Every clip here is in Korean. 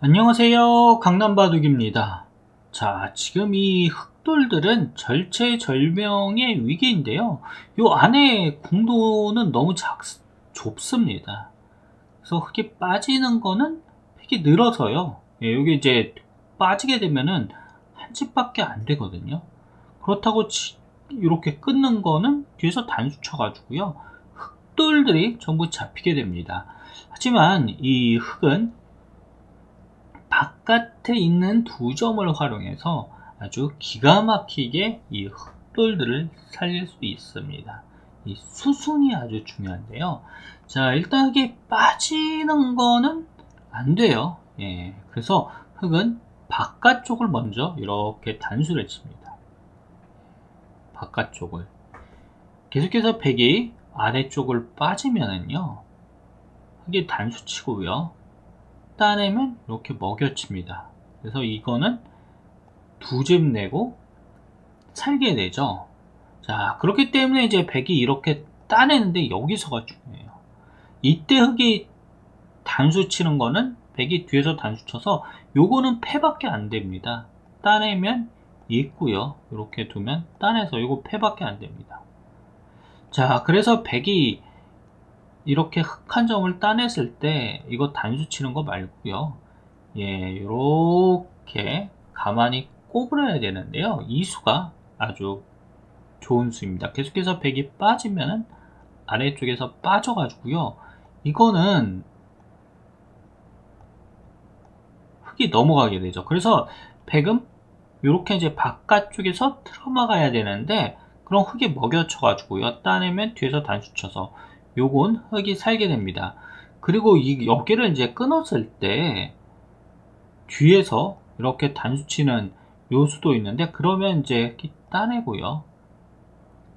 안녕하세요. 강남바둑입니다. 자 지금 이 흑돌들은 절체절명의 위기인데요. 요 안에 궁도는 너무 작, 좁습니다. 그래서 흑이 빠지는 거는 흑이 늘어서요. 예, 여기 이제 빠지게 되면은 한 집밖에 안 되거든요. 그렇다고 치, 이렇게 끊는 거는 뒤에서 단수 쳐가지고요. 흑돌들이 전부 잡히게 됩니다. 하지만 이 흑은 바깥에 있는 두 점을 활용해서 아주 기가 막히게 이 흑돌들을 살릴 수 있습니다. 이 수순이 아주 중요한데요. 자, 일단 이게 빠지는 거는 안 돼요. 예. 그래서 흑은 바깥쪽을 먼저 이렇게 단수를 칩니다. 바깥쪽을. 계속해서 백이 아래쪽을 빠지면은요. 흑이 단수 치고요. 따내면 이렇게 먹여칩니다. 그래서 이거는 두 집 내고 살게 되죠. 자, 그렇기 때문에 이제 백이 이렇게 따내는데 여기서가 중요해요. 이때 흑이 단수 치는 거는 백이 뒤에서 단수 쳐서 요거는 패밖에 안 됩니다. 따내면 있고요. 이렇게 두면 따내서 요거 패밖에 안 됩니다. 자, 그래서 백이 이렇게 흑한 점을 따냈을 때 이거 단수 치는 거 말고요. 예, 이렇게 가만히 꼬부려야 되는데요. 이 수가 아주 좋은 수입니다. 계속해서 백이 빠지면 아래쪽에서 빠져가지고요. 이거는 흑이 넘어가게 되죠. 그래서 백은 이렇게 이제 바깥쪽에서 틀어막아야 되는데 그럼 흑이 먹여쳐가지고요. 따내면 뒤에서 단수 쳐서 요건 흙이 살게 됩니다. 그리고 이 여기를 이제 끊었을 때 뒤에서 이렇게 단수치는 요수도 있는데 그러면 이제 따내고요.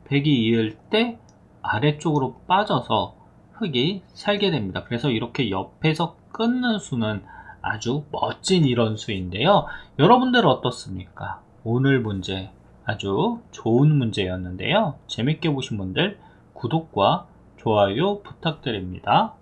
백이 이을 때 아래쪽으로 빠져서 흙이 살게 됩니다. 그래서 이렇게 옆에서 끊는 수는 아주 멋진 이런 수인데요. 여러분들 어떻습니까? 오늘 문제 아주 좋은 문제였는데요. 재밌게 보신 분들 구독과 좋아요 부탁드립니다.